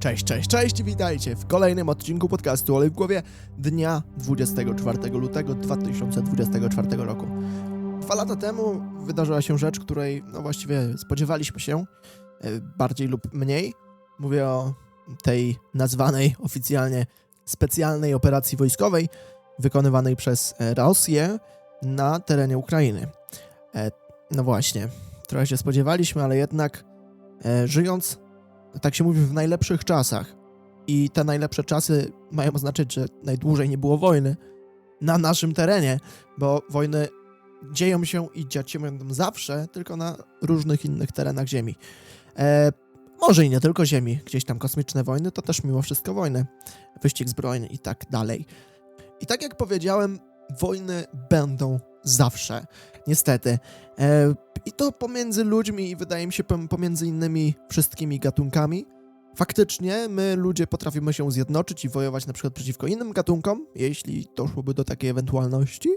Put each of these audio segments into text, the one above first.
Cześć, cześć, cześć, witajcie w kolejnym odcinku podcastu Olej w głowie dnia 24 lutego 2024 roku. Dwa lata temu wydarzyła się rzecz, której no właściwie spodziewaliśmy się, e, bardziej lub mniej. Mówię o tej nazwanej oficjalnie specjalnej operacji wojskowej wykonywanej przez e, Rosję na terenie Ukrainy. E, No właśnie, trochę się spodziewaliśmy, ale jednak żyjąc tak się mówi, w najlepszych czasach. I te najlepsze czasy mają oznaczać, że najdłużej nie było wojny na naszym terenie, bo wojny dzieją się i dziać się będą zawsze, tylko na różnych innych terenach Ziemi. E, może i nie tylko Ziemi, gdzieś tam kosmiczne wojny, to też mimo wszystko wojny, wyścig zbrojny i tak dalej. I tak jak powiedziałem, wojny będą zawsze, niestety. E, I to pomiędzy ludźmi i wydaje mi się pom- pomiędzy innymi wszystkimi gatunkami. Faktycznie my ludzie potrafimy się zjednoczyć i wojować na przykład przeciwko innym gatunkom, jeśli doszłoby do takiej ewentualności.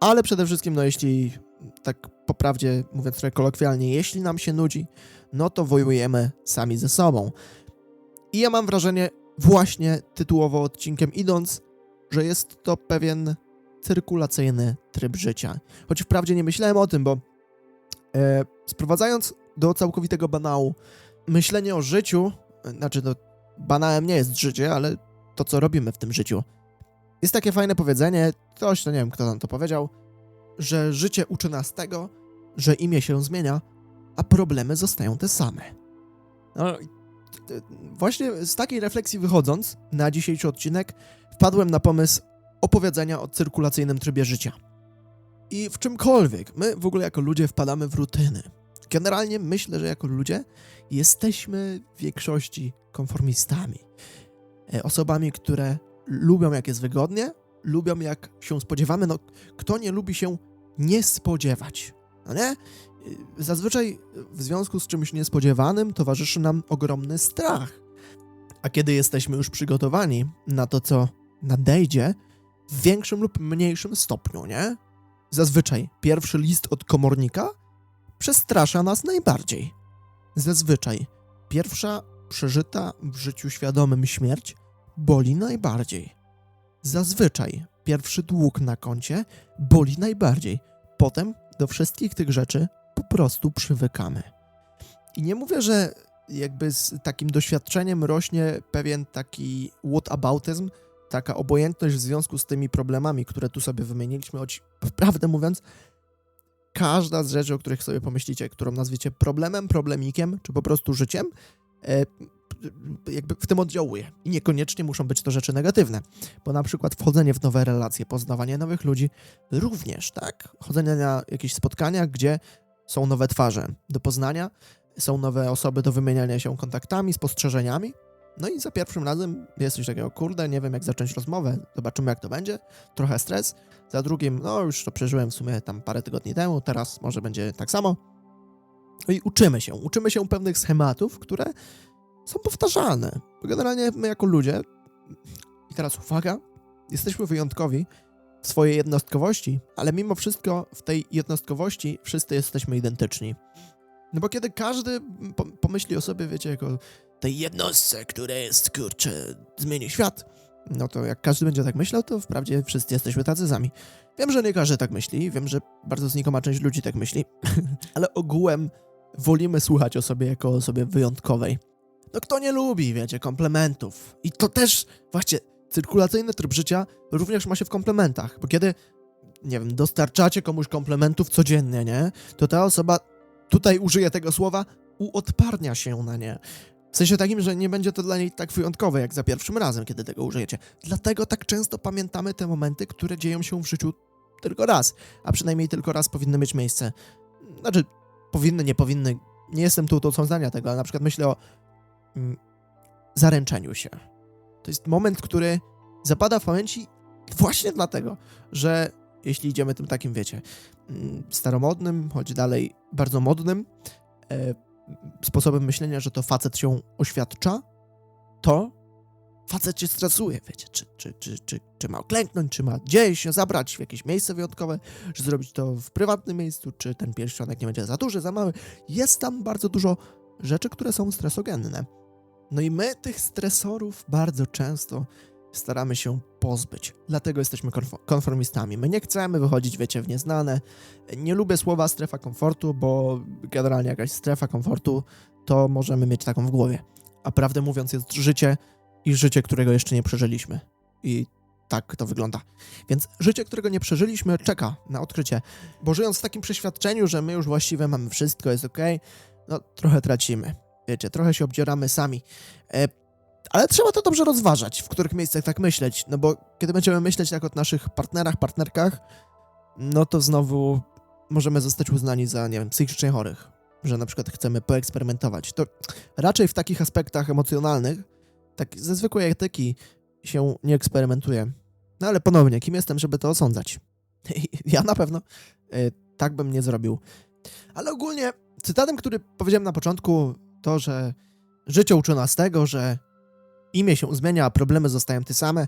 Ale przede wszystkim, no jeśli, tak po prawdzie mówiąc trochę kolokwialnie, jeśli nam się nudzi, no to wojujemy sami ze sobą. I ja mam wrażenie, właśnie tytułowo odcinkiem idąc, że jest to pewien cyrkulacyjny tryb życia. Choć wprawdzie nie myślałem o tym, bo e, sprowadzając do całkowitego banału myślenie o życiu, e, znaczy no, banałem nie jest życie, ale to, co robimy w tym życiu. Jest takie fajne powiedzenie, ktoś, to nie wiem, kto nam to powiedział, że życie uczy nas tego, że imię się zmienia, a problemy zostają te same. No, właśnie z takiej refleksji wychodząc, na dzisiejszy odcinek wpadłem na pomysł opowiedzenia o cyrkulacyjnym trybie życia. I w czymkolwiek, my w ogóle jako ludzie wpadamy w rutyny. Generalnie myślę, że jako ludzie jesteśmy w większości konformistami. E, Osobami, które lubią jak jest wygodnie, lubią jak się spodziewamy. No, kto nie lubi się nie spodziewać? No nie? Y, Zazwyczaj w związku z czymś niespodziewanym towarzyszy nam ogromny strach. A kiedy jesteśmy już przygotowani na to, co nadejdzie, w większym lub mniejszym stopniu, nie? Zazwyczaj pierwszy list od komornika przestrasza nas najbardziej. Zazwyczaj pierwsza przeżyta w życiu świadomym śmierć boli najbardziej. Zazwyczaj pierwszy dług na koncie boli najbardziej. Potem do wszystkich tych rzeczy po prostu przywykamy. I nie mówię, że jakby z takim doświadczeniem rośnie pewien taki whataboutyzm, taka obojętność w związku z tymi problemami, które tu sobie wymieniliśmy, choć prawdę mówiąc, każda z rzeczy, o których sobie pomyślicie, którą nazwiecie problemem, problemikiem, czy po prostu życiem, e, jakby w tym oddziałuje. I niekoniecznie muszą być to rzeczy negatywne, bo na przykład wchodzenie w nowe relacje, poznawanie nowych ludzi również, tak? Chodzenie na jakieś spotkania, gdzie są nowe twarze do poznania, są nowe osoby do wymieniania się kontaktami, spostrzeżeniami, no i za pierwszym razem jest coś takiego, kurde, nie wiem jak zacząć rozmowę, zobaczymy jak to będzie, trochę stres. Za drugim, no już to przeżyłem w sumie tam parę tygodni temu, teraz może będzie tak samo. No i uczymy się, uczymy się pewnych schematów, które są powtarzalne. Bo generalnie my jako ludzie, i teraz uwaga, jesteśmy wyjątkowi w swojej jednostkowości, ale mimo wszystko w tej jednostkowości wszyscy jesteśmy identyczni. No bo kiedy każdy po- pomyśli o sobie, wiecie, jako tej jednostce, która jest, kurczę, zmieni świat, no to jak każdy będzie tak myślał, to wprawdzie wszyscy jesteśmy tacy sami. Wiem, że nie każdy tak myśli, wiem, że bardzo znikoma część ludzi tak myśli, ale ogółem wolimy słuchać o sobie jako o osobie wyjątkowej. No kto nie lubi, wiecie, komplementów. I to też, właśnie, cyrkulacyjny tryb życia również ma się w komplementach, bo kiedy, nie wiem, dostarczacie komuś komplementów codziennie, nie, to ta osoba, tutaj użyję tego słowa, uodparnia się na nie. W sensie takim, że nie będzie to dla niej tak wyjątkowe, jak za pierwszym razem, kiedy tego użyjecie. Dlatego tak często pamiętamy te momenty, które dzieją się w życiu tylko raz, a przynajmniej tylko raz powinny mieć miejsce. Znaczy, powinny, nie powinny. Nie jestem tu do zdania tego, ale na przykład myślę o mm, zaręczeniu się. To jest moment, który zapada w pamięci właśnie dlatego, że jeśli idziemy tym takim, wiecie, mm, staromodnym, choć dalej bardzo modnym, e, sposobem myślenia, że to facet się oświadcza, to facet się stresuje, wiecie, czy, czy, czy, czy, czy ma klęknąć, czy ma gdzieś się zabrać w jakieś miejsce wyjątkowe, czy zrobić to w prywatnym miejscu, czy ten pierścionek nie będzie za duży, za mały. Jest tam bardzo dużo rzeczy, które są stresogenne. No i my tych stresorów bardzo często staramy się pozbyć. Dlatego jesteśmy konfo- konformistami. My nie chcemy wychodzić, wiecie, w nieznane. Nie lubię słowa strefa komfortu, bo generalnie jakaś strefa komfortu to możemy mieć taką w głowie. A prawdę mówiąc jest życie i życie, którego jeszcze nie przeżyliśmy. I tak to wygląda. Więc życie, którego nie przeżyliśmy, czeka na odkrycie. Bo żyjąc w takim przeświadczeniu, że my już właściwie mamy wszystko, jest ok, no trochę tracimy. Wiecie, trochę się obdzieramy sami. E, ale trzeba to dobrze rozważać, w których miejscach tak myśleć. No bo kiedy będziemy myśleć tak o naszych partnerach, partnerkach, no to znowu możemy zostać uznani za, nie wiem, psychicznie chorych. Że na przykład chcemy poeksperymentować. To raczej w takich aspektach emocjonalnych, tak ze zwykłej etyki się nie eksperymentuje. No ale ponownie, kim jestem, żeby to osądzać? ja na pewno y, tak bym nie zrobił. Ale ogólnie cytatem, który powiedziałem na początku, to, że życie uczy nas tego, że imię się zmienia, a problemy zostają te same,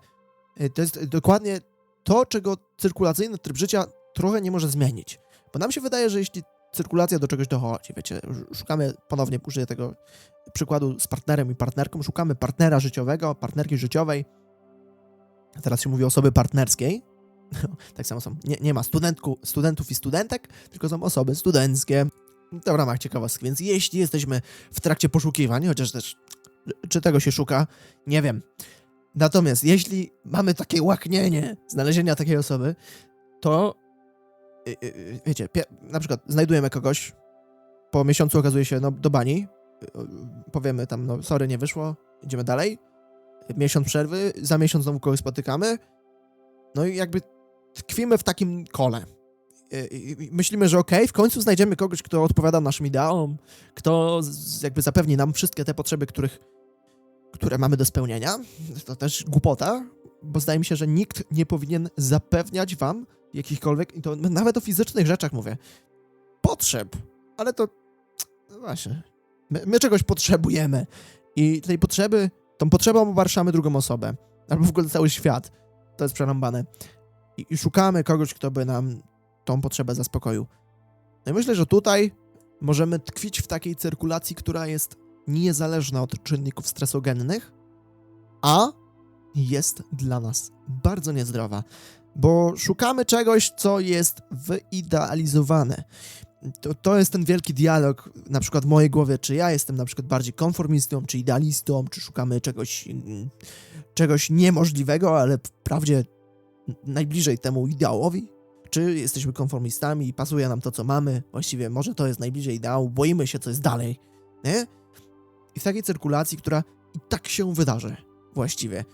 y, to jest dokładnie to, czego cyrkulacyjny tryb życia trochę nie może zmienić. Bo nam się wydaje, że jeśli cyrkulacja do czegoś dochodzi, wiecie, sz- szukamy, ponownie użyję tego przykładu z partnerem i partnerką, szukamy partnera życiowego, partnerki życiowej, teraz się mówi osoby partnerskiej, tak samo są, nie, nie ma studentku, studentów i studentek, tylko są osoby studenckie. To w ramach ciekawostki, więc jeśli jesteśmy w trakcie poszukiwań, chociaż też czy tego się szuka, nie wiem. Natomiast jeśli mamy takie łaknienie znalezienia takiej osoby, to y, y, y, wiecie, na przykład znajdujemy kogoś, po miesiącu okazuje się, no do bani, powiemy tam, no sorry, nie wyszło, idziemy dalej, miesiąc przerwy, za miesiąc znowu kogoś spotykamy, no i jakby tkwimy w takim kole. Myślimy, że okej, w końcu znajdziemy kogoś, kto odpowiada naszym ideałom, kto jakby zapewni nam wszystkie te potrzeby, których, które mamy do spełnienia. To też głupota, bo zdaje mi się, że nikt nie powinien zapewniać wam jakichkolwiek, i to nawet o fizycznych rzeczach mówię, potrzeb. Ale to no właśnie, my, my czegoś potrzebujemy i tej potrzeby, tą potrzebą obarczamy drugą osobę, albo w ogóle cały świat. To jest przerąbane. I, I szukamy kogoś, kto by nam tą potrzebę zaspokoił. No i myślę, że tutaj możemy tkwić w takiej cyrkulacji, która jest niezależna od czynników stresogennych, a jest dla nas bardzo niezdrowa, bo szukamy czegoś, co jest wyidealizowane. To, to jest ten wielki dialog, na przykład w mojej głowie, czy ja jestem na przykład bardziej konformistą, czy idealistą, czy szukamy czegoś, czegoś niemożliwego, ale wprawdzie najbliżej temu ideałowi, czy jesteśmy konformistami i pasuje nam to, co mamy, właściwie może to jest najbliżej ideału, boimy się, co jest dalej, nie? I w takiej cyrkulacji, która i tak się wydarzy, właściwie.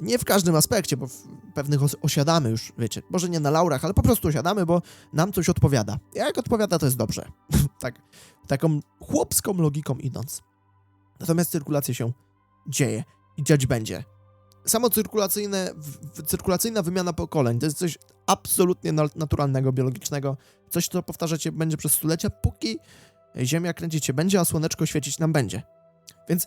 Nie w każdym aspekcie, bo w pewnych os- osiadamy już, wiecie, może nie na laurach, ale po prostu osiadamy, bo nam coś odpowiada. Jak odpowiada, to jest dobrze. tak, taką chłopską logiką idąc. Natomiast cyrkulacja się dzieje i dziać będzie. Samo cyrkulacyjne, cyrkulacyjna wymiana pokoleń to jest coś absolutnie na- naturalnego, biologicznego. Coś, co powtarzać się będzie przez stulecia, póki Ziemia kręcić się będzie, a słoneczko świecić nam będzie. Więc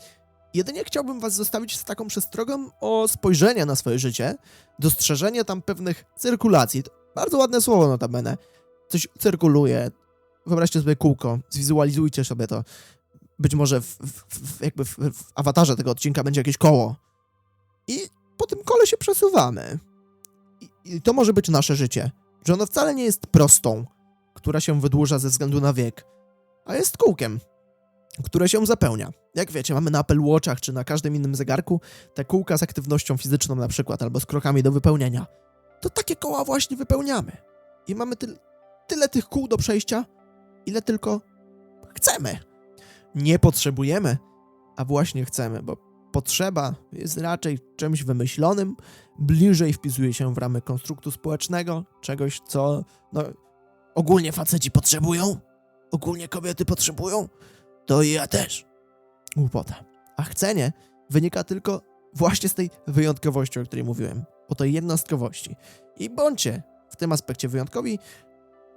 jedynie chciałbym was zostawić z taką przestrogą o spojrzenie na swoje życie, dostrzeżenie tam pewnych cyrkulacji. Bardzo ładne słowo notabene. Coś cyrkuluje. Wyobraźcie sobie kółko, zwizualizujcie sobie to. Być może w, w, jakby w, w awatarze tego odcinka będzie jakieś koło. I po tym kole się przesuwamy. I, I to może być nasze życie. Że ono wcale nie jest prostą, która się wydłuża ze względu na wiek, a jest kółkiem, które się zapełnia. Jak wiecie, mamy na Apple Watchach czy na każdym innym zegarku te kółka z aktywnością fizyczną na przykład, albo z krokami do wypełnienia. To takie koła właśnie wypełniamy. I mamy tyl, tyle tych kół do przejścia, ile tylko chcemy. Nie potrzebujemy, a właśnie chcemy, bo potrzeba jest raczej czymś wymyślonym, bliżej wpisuje się w ramy konstruktu społecznego, czegoś, co no, ogólnie faceci potrzebują, ogólnie kobiety potrzebują, to ja też. Głupota. A chcenie wynika tylko właśnie z tej wyjątkowości, o której mówiłem, o tej jednostkowości. I bądźcie w tym aspekcie wyjątkowi,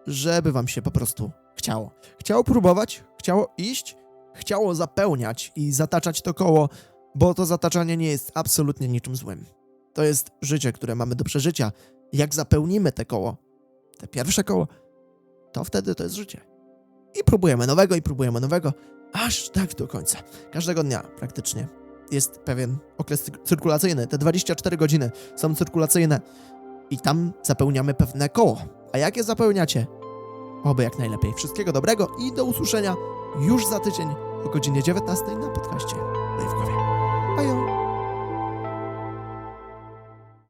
żeby wam się po prostu chciało. Chciało próbować, chciało iść, chciało zapełniać i zataczać to koło, bo to zataczanie nie jest absolutnie niczym złym. To jest życie, które mamy do przeżycia. Jak zapełnimy te koło, te pierwsze koło, to wtedy to jest życie. I próbujemy nowego, i próbujemy nowego, aż tak do końca. Każdego dnia praktycznie. jest pewien okres cyrkulacyjny. Te 24 godziny są cyrkulacyjne i tam zapełniamy pewne koło. A jak je zapełniacie? Oby jak najlepiej. Wszystkiego dobrego i do usłyszenia już za tydzień o godzinie 19 na podcaście Live!